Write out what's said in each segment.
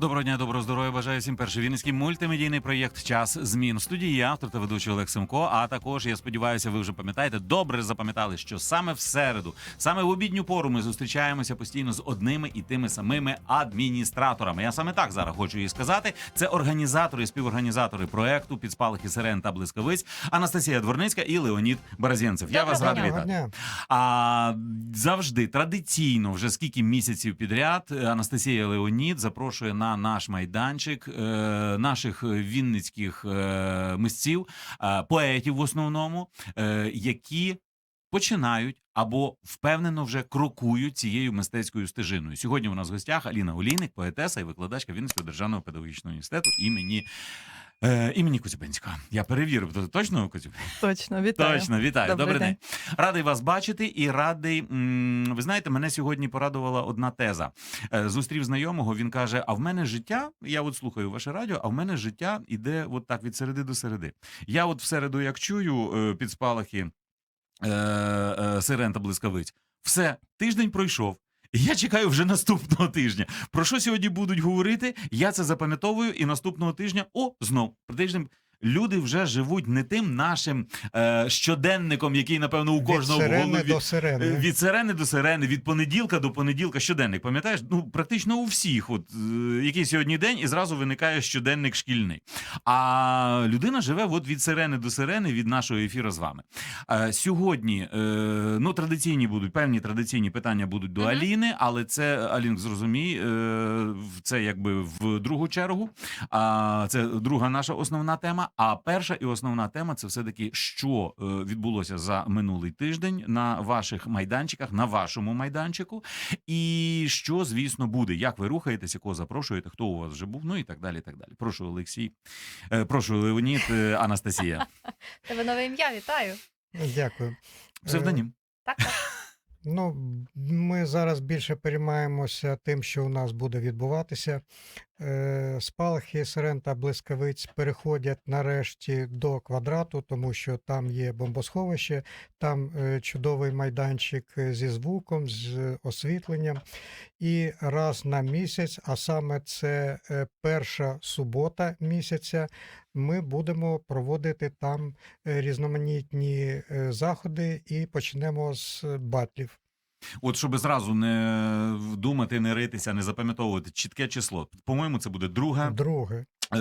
Доброго дня, доброго здоров'я. Бажаю всім перший вінницький мультимедійний проєкт Час змін. В студії я, автор та ведучий Олег Семко. А також я сподіваюся, ви вже пам'ятаєте, добре запам'ятали, що саме в середу, саме в обідню пору, ми зустрічаємося постійно з одними і тими самими адміністраторами. Я саме так зараз хочу їй сказати. Це організатори, і співорганізатори проекту «Підспалахи сирен та блискавиць Анастасія Дворницька і Леонід Баразєнцев. Я вас радий вітати. А завжди традиційно, вже скільки місяців підряд, Анастасія Леонід запрошує на наш майданчик е, наших вінницьких е, мисців, е, поетів в основному, які. Починають або впевнено вже крокують цією мистецькою стежиною. Сьогодні у нас в гостях Аліна Олійник, поетеса і викладачка Вінницького державного педагогічного університету імені е, імені Коцюбинського. Я перевірив, то точно Коцюбинського? Точно, вітаю. Точно, вітаю. Добрий Добрий день. день. Радий вас бачити і радий. м, Ви знаєте, мене сьогодні порадувала одна теза. Е, Зустрів знайомого. Він каже: А в мене життя, я от слухаю ваше радіо, а в мене життя іде от так від середи до середи. Я от в середу, як чую е, під спалахи е, е, сирен та блискавиць, все, тиждень пройшов. Я чекаю вже наступного тижня. Про що сьогодні будуть говорити? Я це запам'ятовую, і наступного тижня, о, знов тиждень. Люди вже живуть не тим нашим е, щоденником, який, напевно, у кожного Від в сирени голові. до сирени. Е, Від сирени до сирени, від понеділка до понеділка, щоденник. Пам'ятаєш? Ну практично у всіх, от е, який сьогодні день, і зразу виникає щоденник шкільний. А людина живе от від сирени до сирени від нашого ефіру з вами. Е, сьогодні е, ну традиційні будуть певні традиційні питання будуть до Мгм. Аліни, але це Алін зрозумій, е, в- це якби в другу чергу. А це друга наша основна тема. А перша і основна тема це все таки, що е, відбулося за минулий тиждень на ваших майданчиках, на вашому майданчику, і що, звісно, буде. Як ви рухаєтеся, кого запрошуєте, хто у вас вже був, ну і так далі. і так далі. Прошу, Олексій, е, прошу, Леонід, е, Анастасія. Тебе нове ім'я, вітаю. Дякую. Псевдонім. Так, так. Ну, ми зараз більше переймаємося тим, що у нас буде відбуватися. Е, Спалахи сирен та блискавиць переходять нарешті до квадрату, тому що там є бомбосховище, там е, чудовий майданчик е, зі звуком, з освітленням. І раз на місяць, а саме це перша субота місяця, ми будемо проводити там е, різноманітні е, заходи і почнемо з батлів. От щоб зразу не думати, не ритися, не запам'ятовувати чітке число. По-моєму, це буде друге, Друге. е,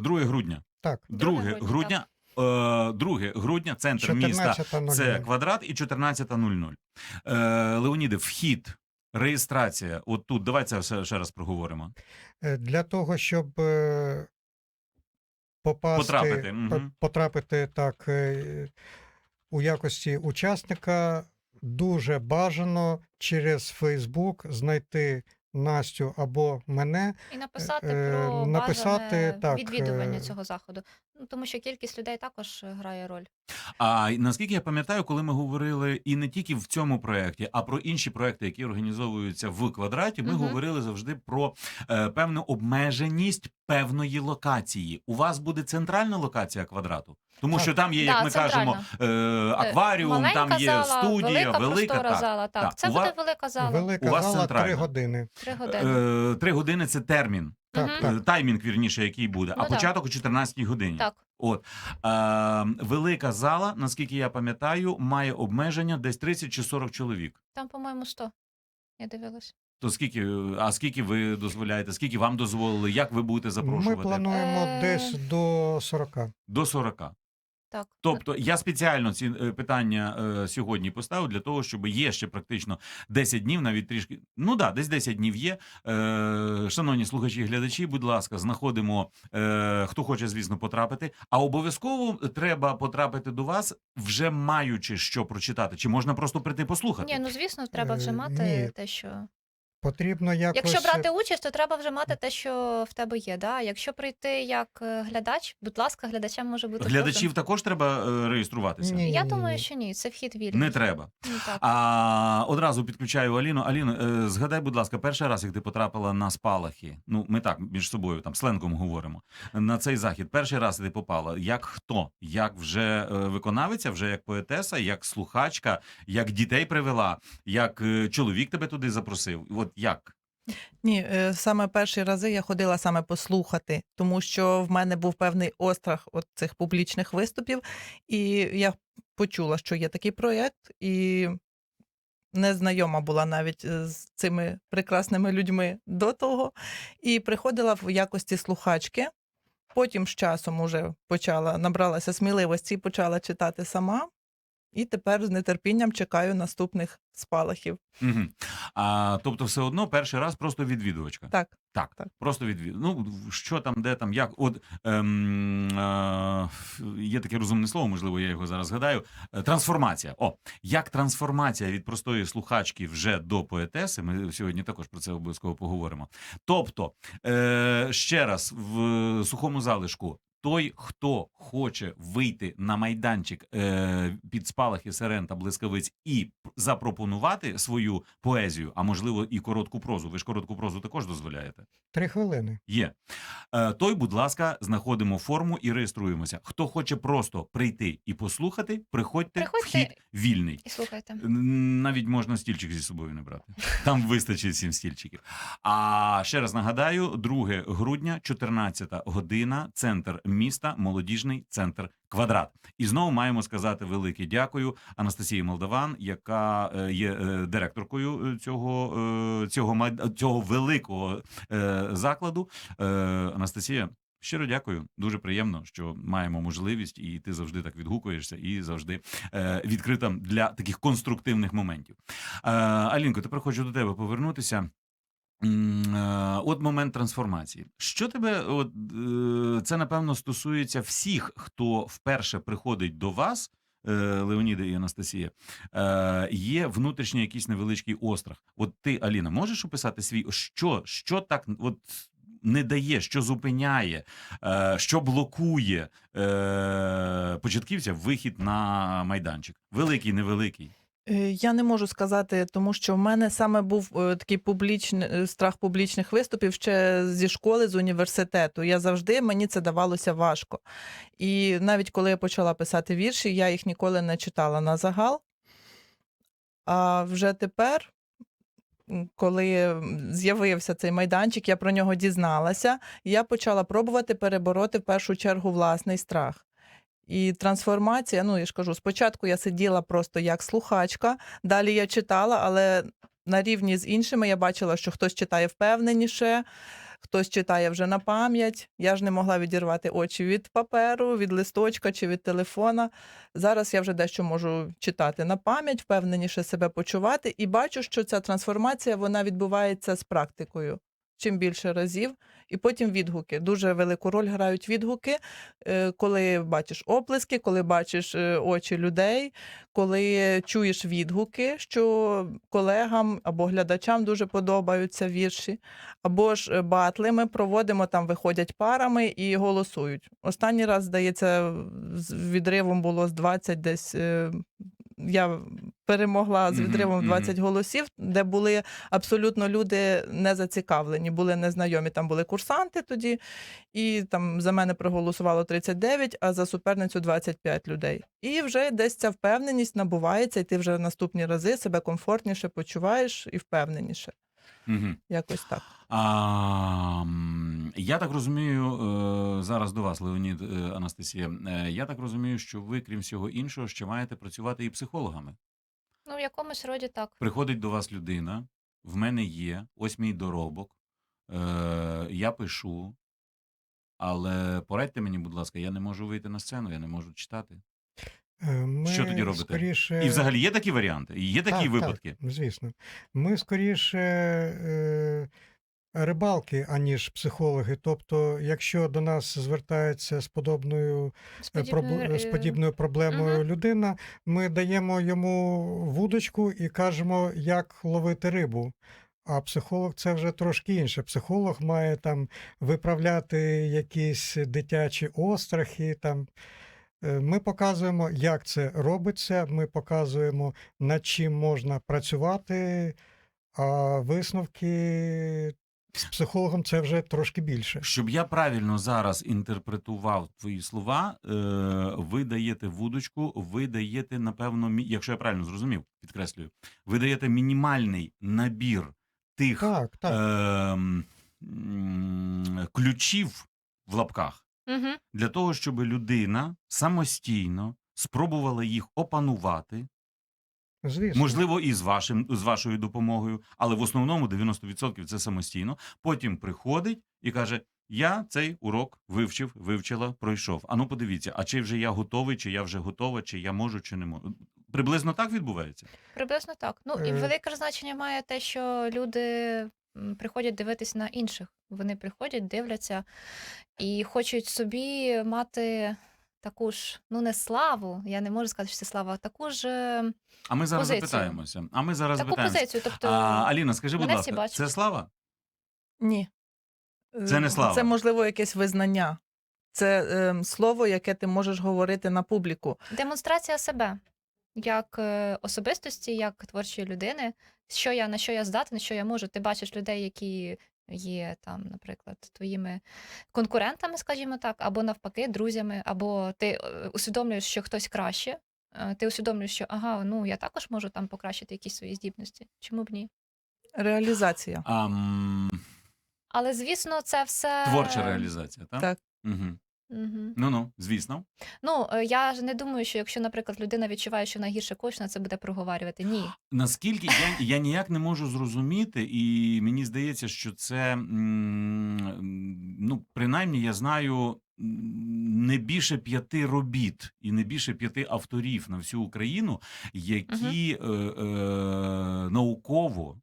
2 грудня. Так, 2 грудня. Е, 2 грудня, центр міста. 14.00. Це квадрат і 14.00. Е, Леоніде, вхід, реєстрація. От тут давай це все ще раз проговоримо. Для того, щоб попасти, Потрапити, угу. потрапити так е, у якості учасника, дуже бажано через Фейсбук знайти Настю або мене. І написати Е, про написати, так, відвідування е, цього заходу. Ну, тому що кількість людей також е, грає роль. А й наскільки я пам'ятаю, коли ми говорили і не тільки в цьому проєкті, а про інші проекти, які організовуються в квадраті, ми Мгм. говорили завжди про е, певну обмеженість певної локації. У вас буде центральна локація квадрату, тому Так. що там є, як Да, ми кажемо, е, акваріум, Маленька там є зала, студія, велика, велика. простора так. зала. Так, так. це У буде вас- велика зала. Велика У вас зала центральна. години. Три години. Е, Три години це термін. Так, Мгм. так. Е, Таймінг, вірніше, який буде, а Ну, да. початок о 14 годині. Так. От е, велика зала, наскільки я пам'ятаю, має обмеження десь 30 чи 40 чоловік. Там, по-моєму, 100. Я дивилась. То скільки, е, а скільки ви дозволяєте? Скільки вам дозволили? Як ви будете Ми запрошувати? плануємо Е, десь до 40. До 40. Так. Тобто я спеціально ці е, питання е, сьогодні поставив для того, щоб є ще практично 10 днів, навіть трішки. Ну да, десь 10 днів є. Е, шановні слухачі і глядачі, будь ласка, знаходимо, е, хто хоче, звісно, потрапити. А обов'язково треба потрапити до вас, вже маючи що прочитати. Чи можна просто прийти послухати? Ні, ну звісно, треба вже Е, мати ні. те, що. Потрібно якось... Якщо брати участь, то треба вже мати те, що в тебе є. Да? Якщо прийти як е, глядач, будь ласка, глядачам може бути Глядачів також треба е, реєструватися. Ні. кожен. Я думаю, що ні, це вхід вільний. Не треба. Ну, так. А одразу підключаю Аліну. Аліно, е, згадай, будь ласка, перший раз, як ти потрапила на спалахи. Ну, ми так між собою там сленком говоримо. На цей захід. Перший раз ти попала. Як хто? Як вже виконавиця, вже як поетеса, як слухачка, як дітей привела, як чоловік тебе туди запросив. От як? Ні, е, саме перші рази я ходила саме послухати, тому що в мене був певний острах от цих публічних виступів, і я почула, що є такий проєкт, і незнайома була навіть е, з цими прекрасними людьми до того, і приходила в якості слухачки. Потім з часом уже почала набралася сміливості і почала читати сама. І тепер з нетерпінням чекаю наступних спалахів. Угу. А, тобто, все одно перший раз просто відвідувачка. Так, Так, Так. просто від ну що там, де там, як от ем, е, є таке розумне слово, можливо, я його зараз згадаю. Е, Трансформація. О, як трансформація від простої слухачки вже до поетеси. Ми сьогодні також про це обов'язково поговоримо. Тобто, е, ще раз в сухому залишку. Той, хто хоче вийти на майданчик е, під спалахи сирен та блискавиць і запропонувати свою поезію, а можливо і коротку прозу. Ви ж коротку прозу також дозволяєте. Три хвилини. Є. Е, той, будь ласка, знаходимо форму і реєструємося. Хто хоче просто прийти і послухати, приходьте, Приходьте. вхід вільний. І слухайте. Навіть можна стільчик зі собою не брати. Там вистачить сім стільчиків. А ще раз нагадаю: 2 грудня, 14 година, центр міста, молодіжний центр квадрат. І знову маємо сказати велике дякую Анастасії Молдаван, яка е, є е, директоркою е, цього, цього, цього великого закладу. Анастасія. Щиро дякую, дуже приємно, що маємо можливість, і ти завжди так відгукуєшся, і завжди е, відкрита для таких конструктивних моментів. Е, Алінко, тепер хочу до тебе повернутися. Е, От момент трансформації. Що тебе, от, е, це напевно стосується всіх, хто вперше приходить до вас, е, Леоніда і Анастасія, є внутрішній якийсь невеличкий острах. От ти, Аліна, можеш описати свій, що, що так от не дає, що зупиняє, що блокує початківця вихід на майданчик? Великий, невеликий. Е, Я не можу сказати, тому що в мене саме був е, такий публічний е, страх публічних виступів ще зі школи, з університету. Я завжди мені це давалося важко. І навіть коли я почала писати вірші, я їх ніколи не читала на загал. А вже тепер, коли з'явився цей майданчик, я про нього дізналася, я почала пробувати перебороти в першу чергу власний страх. І трансформація, ну я ж кажу, спочатку я сиділа просто як слухачка, далі я читала, але на рівні з іншими я бачила, що хтось читає впевненіше, хтось читає вже на пам'ять. Я ж не могла відірвати очі від паперу, від листочка чи від телефона. Зараз я вже дещо можу читати на пам'ять, впевненіше себе почувати, і бачу, що ця трансформація вона відбувається з практикою. Чим більше разів, і потім відгуки. Дуже велику роль грають відгуки, е, коли бачиш оплески, коли бачиш е, очі людей, коли чуєш відгуки, що колегам або глядачам дуже подобаються вірші, або ж е, батли ми проводимо, там виходять парами і голосують. Останній раз, здається, з відривом було з 20 десь. Я перемогла з відривом 20 голосів, де були абсолютно люди не зацікавлені, були незнайомі. Там були курсанти тоді, і там за мене проголосувало 39, а за суперницю 25 людей. І вже десь ця впевненість набувається, і ти вже наступні рази себе комфортніше почуваєш і впевненіше. Угу. Якось так. А, я так розумію, е, зараз до вас, Леонід е, Анастасія. е, Я так розумію, що ви, крім всього іншого, ще маєте працювати і психологами. Ну, в якомусь роді так. Приходить до вас людина, в мене є, ось мій доробок, е, я пишу, але порадьте мені, будь ласка, я не можу вийти на сцену, я не можу читати. Е, Ми Що тоді робите? Скоріше... І взагалі є такі варіанти, є такі Так, випадки. Так, звісно. Ми скоріше е, рибалки, аніж психологи. Тобто, якщо до нас звертається з подобною, З е, подібною, з подібною проблемою мгм. людина, ми даємо йому вудочку і кажемо, як ловити рибу. А психолог це вже трошки інше. Психолог має там виправляти якісь дитячі острахи. Там. Е, Ми показуємо, як це робиться. Ми показуємо, над чим можна працювати, а висновки з психологом це вже трошки більше. Щоб я правильно зараз інтерпретував твої слова, е, ви даєте вудочку, ви даєте, напевно, якщо я правильно зрозумів, підкреслюю, ви даєте мінімальний набір тих Так, так. м, ключів в лапках Угу. для того, щоб людина самостійно спробувала їх опанувати, Звісно. можливо, і з вашим з вашою допомогою, але в основному 90% це самостійно. Потім приходить і каже: Я цей урок вивчив, вивчила, пройшов. Ану, подивіться, а чи вже я готовий, чи я вже готова, чи я можу, чи не можу. Приблизно так відбувається. Приблизно так. Ну і Е. велике значення має те, що люди приходять дивитись на інших. Вони приходять, дивляться і хочуть собі мати таку ж, ну не славу, я не можу сказати, що це слава, а таку ж е, А ми зараз Позицію. запитаємося. А ми зараз таку запитаємося. позицію. Тобто, А, Аліна, скажи, будь мене всі ласка, бачать. це слава? Ні. Це не Е, слава. Це можливо якесь визнання. Це е, слово, яке ти можеш говорити на публіку. демонстрація себе як е, особистості, як творчої людини, що я на що я здатна, що я можу. Ти бачиш людей, які є там, наприклад, твоїми конкурентами, скажімо так, або навпаки, друзями, або ти е, усвідомлюєш, що хтось краще. е, Ти усвідомлюєш, що ага, ну я також можу там покращити якісь свої здібності. Чому б ні? Реалізація. М, Але звісно, це все творча реалізація, так? Так. Угу. Угу. Ну ну, звісно. Ну е, я ж не думаю, що якщо, наприклад, людина відчуває, що вона гірше вона це буде проговарювати. Ні. Наскільки я, я ніяк не можу зрозуміти, і мені здається, що це ну, принаймні я знаю не більше п'яти робіт і не більше п'яти авторів на всю Україну, які е, е, науково.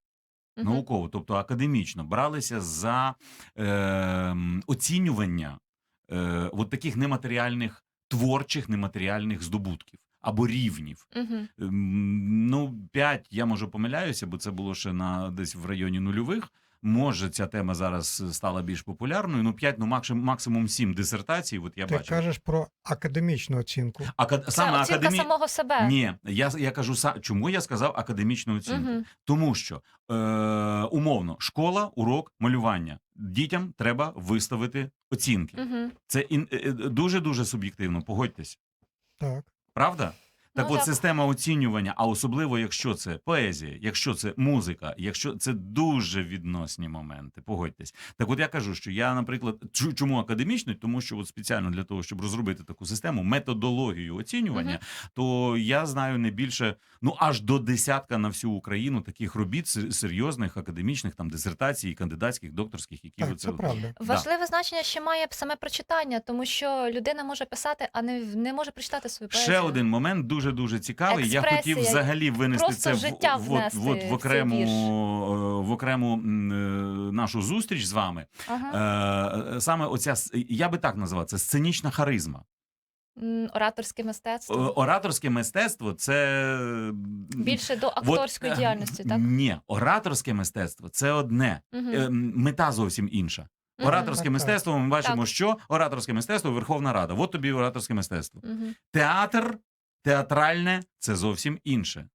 Науково, тобто академічно, бралися за е, оцінювання е, от таких нематеріальних творчих нематеріальних здобутків або рівнів. Угу. Ну, 5 я може помиляюся, бо це було ще на десь в районі нульових. Може, ця тема зараз стала більш популярною. Ну, 5, ну максимум, максимум 7 дисертацій. От я Ти бачив. кажеш про академічну оцінку. Ака... Це Саме оцінка академі... самого себе. Ні, я, я кажу са- чому я сказав академічну оцінку? Угу. Тому що е, умовно школа, урок, малювання. Дітям треба виставити оцінки. Угу. Це дуже дуже суб'єктивно. Погодьтесь. Так. Правда? Так Ну, от так. система оцінювання, а особливо якщо це поезія, якщо це музика, якщо це дуже відносні моменти, погодьтесь. Так от я кажу, що я, наприклад, чу- чому академічний, тому що от спеціально для того, щоб розробити таку систему, методологію оцінювання, Мгм. то я знаю не більше, ну аж до десятка на всю Україну таких робіт серйозних, академічних, там дисертацій, кандидатських, докторських, які Так, це правда. Да. Важливе значення ще має саме прочитання, тому що людина може писати, а не, не може прочитати свою поезію. Ще один момент дуже дуже дуже цікавий. Я хотів взагалі винести Просто це в, життя в, от- в, от в в окрему е, в окрему е, нашу зустріч з вами. Ага. Е, Саме оця я би так назвав це сценічна харизма. Ораторське Е, мистецтво. Ораторське мистецтво це Більше до акторської е, діяльності, так? Ні, ораторське мистецтво це одне, Угу. Е, мета зовсім інша. Ораторське так. мистецтво. Ми бачимо, Так. що ораторське мистецтво Верховна Рада. От тобі ораторське мистецтво. Мгм. Театр, театральне це зовсім інше.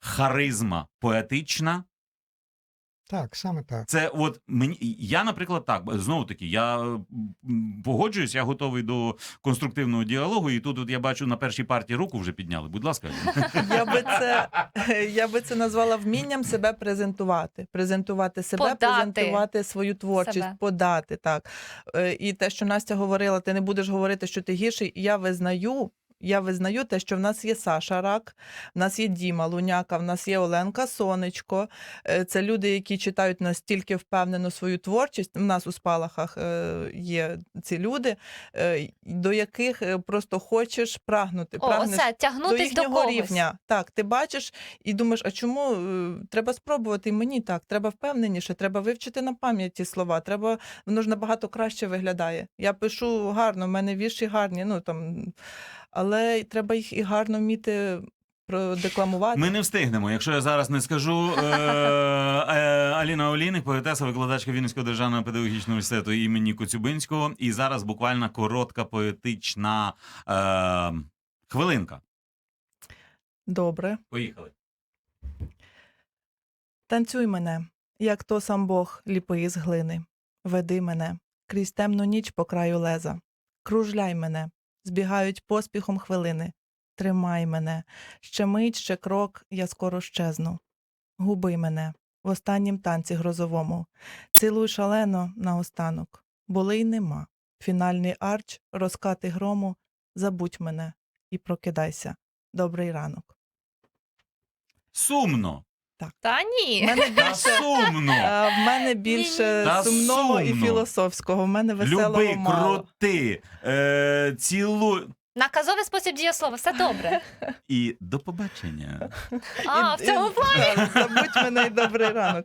Харизма поетична. Так, саме так. Це от мені я, наприклад, так знову таки, я погоджуюсь, я готовий до конструктивного діалогу. І тут от я бачу на першій партії руку вже підняли. Будь ласка, Я би це, я би це назвала вмінням себе презентувати. Презентувати себе, Подати презентувати свою творчість, себе. подати. Так. Е, І те, що Настя говорила, ти не будеш говорити, що ти гірший. Я визнаю. Я визнаю те, що в нас є Саша Рак, в нас є Діма Луняка, в нас є Оленка Сонечко. Е, Це люди, які читають настільки впевнено свою творчість. У нас у спалахах е, є ці люди, е, до яких просто хочеш прагнути. О, прагнеш оце до тягнутись до, їхнього когось. рівня. Так, ти бачиш і думаєш, а чому треба спробувати і мені так? Треба впевненіше, треба вивчити на пам'ять ті слова. Треба воно ж набагато краще виглядає. Я пишу гарно, в мене вірші гарні. Ну там, але треба їх і гарно вміти продекламувати. ми не встигнемо. Якщо я зараз не скажу е, е, Аліна Олійник, поетеса, викладачка Вінницького державного педагогічного університету імені Коцюбинського. І зараз буквально коротка поетична е, хвилинка. Добре. Поїхали. Танцюй мене, як то сам Бог ліпий з глини. Веди мене крізь темну ніч по краю леза. Кружляй мене, збігають поспіхом хвилини. Тримай мене, ще мить, ще крок, я скоро щезну. Губи мене, в останнім танці грозовому. Цілуй шалено наостанок. Були й нема. Фінальний арч, розкати грому. Забудь мене і прокидайся. Добрий ранок. Сумно. Та ні. мене Та сумно. а, в мене більше Та сумного і сумно. філософського. В мене веселого Люби, мало. крути, е, цілуй. Наказовий спосіб дієслова, все добре. І до побачення. А, в цьому плані. Забудь мене і добрий ранок.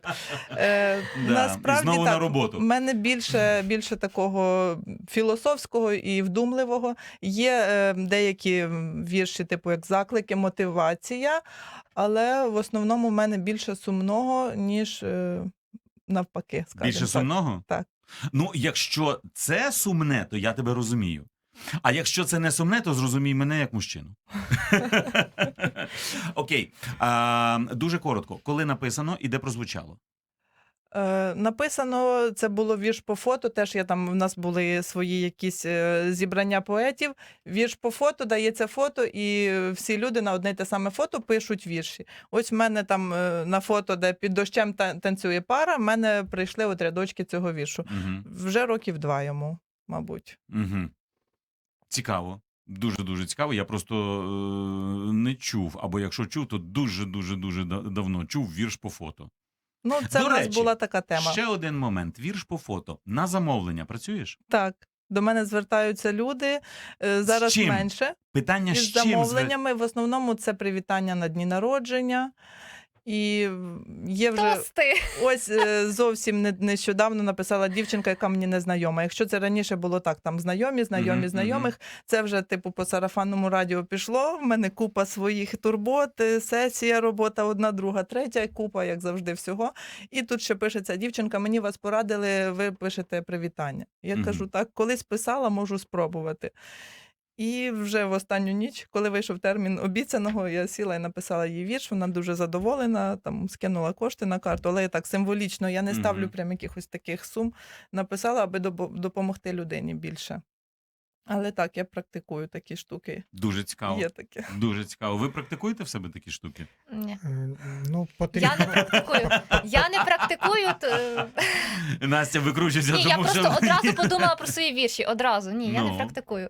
Е, Да, насправді і знову так, на роботу. У мене більше, більше такого філософського і вдумливого. Є е, деякі вірші, типу як заклики, мотивація, але в основному в мене більше сумного, ніж е, навпаки. скажімо Більше так. сумного? Так. Ну, якщо це сумне, то я тебе розумію. А якщо це не сумне, то зрозумій мене як мужчину. Окей. А, дуже коротко. Коли написано і де прозвучало? Е, написано, це було вірш по фото. Теж я там в нас були свої якісь е, зібрання поетів. Вірш по фото дається фото, і всі люди на одне й те саме фото пишуть вірші. Ось в мене там е, на фото, де під дощем та- танцює пара, в мене прийшли от рядочки цього віршу. Угу. Вже років два йому, мабуть. Угу. Цікаво. Дуже дуже цікаво. Я просто е, не чув. Або якщо чув, то дуже дуже дуже да- давно чув вірш по фото. Ну, це До в нас речі, була така тема. Ще один момент. Вірш по фото. На замовлення працюєш? Так. До мене звертаються люди е, зараз чим? менше. Питання з Із чим звер- замовленнями. В основному це привітання на дні народження. І є вже Тости. ось е, зовсім нещодавно написала дівчинка, яка мені не знайома. Якщо це раніше було так, там знайомі, знайомі, Мгм, знайомих, це вже типу по сарафанному радіо пішло. В мене купа своїх турбот, е, сесія, робота, одна, друга, третя, купа, як завжди, всього. І тут ще пишеться дівчинка, мені вас порадили, ви пишете привітання. Я Мгм. кажу, так, колись писала, можу спробувати. І вже в останню ніч, коли вийшов термін обіцяного, я сіла і написала їй вірш. Вона дуже задоволена, там скинула кошти на карту, але я так символічно, я не ставлю прям якихось таких сум. Написала, аби допомогти людині більше. Але так, я практикую такі штуки. Дуже цікаво. Є таке. Дуже цікаво. Ви практикуєте в себе такі штуки? Ні. Е, Ну, потрібно. Я не практикую. Я не практикую. т- Настя викручується, Ні, тому я просто що одразу подумала про свої вірші. Одразу. Ні, я Ну. не практикую.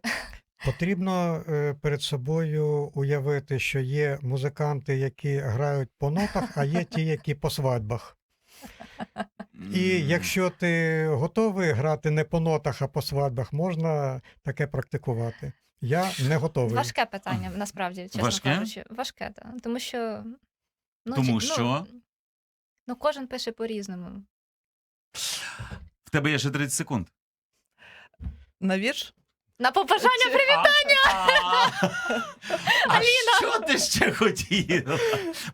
Потрібно е, перед собою уявити, що є музиканти, які грають по нотах, а є ті, які по свадьбах. І якщо ти готовий грати не по нотах, а по свадьбах, можна таке практикувати. Я не готовий. Важке питання, насправді, чесно Важке? кажучи. Важке, так. Тому що. Ну, Тому чи- що? Ну, ну, кожен пише по-різному. в тебе є ще 30 секунд. На вірш? На побажання Чи- привітання! А що ти ще хотіла?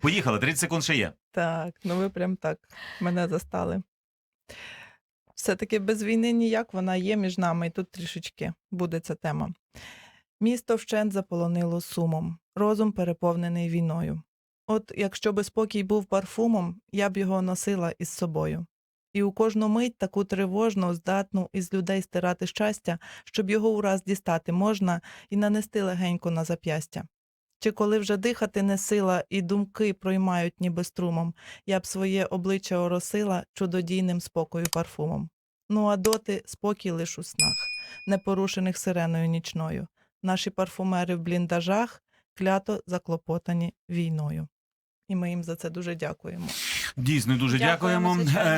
Поїхали, 30 секунд ще є. Так, ну ви прям так мене застали. Все-таки без війни ніяк вона є між нами, і тут трішечки буде ця тема. Місто вщент заполонило сумом, розум переповнений війною. От якщо би спокій був парфумом, я б його носила із собою. І у кожну мить таку тривожну, здатну із людей стирати щастя, щоб його ураз дістати можна і нанести легенько на зап'ястя. Чи коли вже дихати не сила, і думки проймають ніби струмом, я б своє обличчя оросила чудодійним спокою парфумом. Ну а доти спокій лиш у снах, непорушених сиреною нічною. Наші парфумери в бліндажах клято заклопотані війною. І ми їм за це дуже дякуємо. Дійсно, дуже Дякуємо, дякуємо. Е,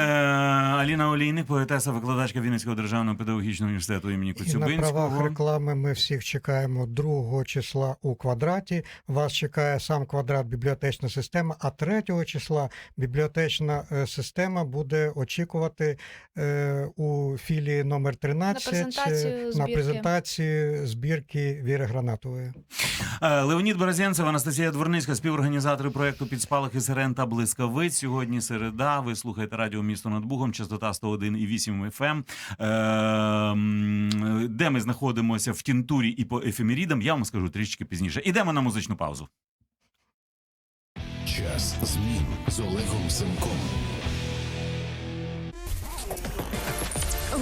Аліна Олійник, поетеса, викладачка Вінницького державного педагогічного університету імені І на правах реклами ми всіх чекаємо 2 числа у квадраті. Вас чекає сам квадрат бібліотечна система, а 3 числа бібліотечна е, система буде очікувати е, у філії номер 13 На презентацію на презентацію збірки Віри Гранатової. Е, Леонід Березенцев, Анастасія Дворницька, співорганізатори проекту «Підспалахи сирен та блискавиць. Сьогодні середа. Ви слухаєте радіо місто над Бугом, частота 101,8 FM. Е, де ми знаходимося в тінтурі і по ефемерідам, я вам скажу трішки пізніше. Ідемо на музичну паузу. Час змін з Олегом Семком.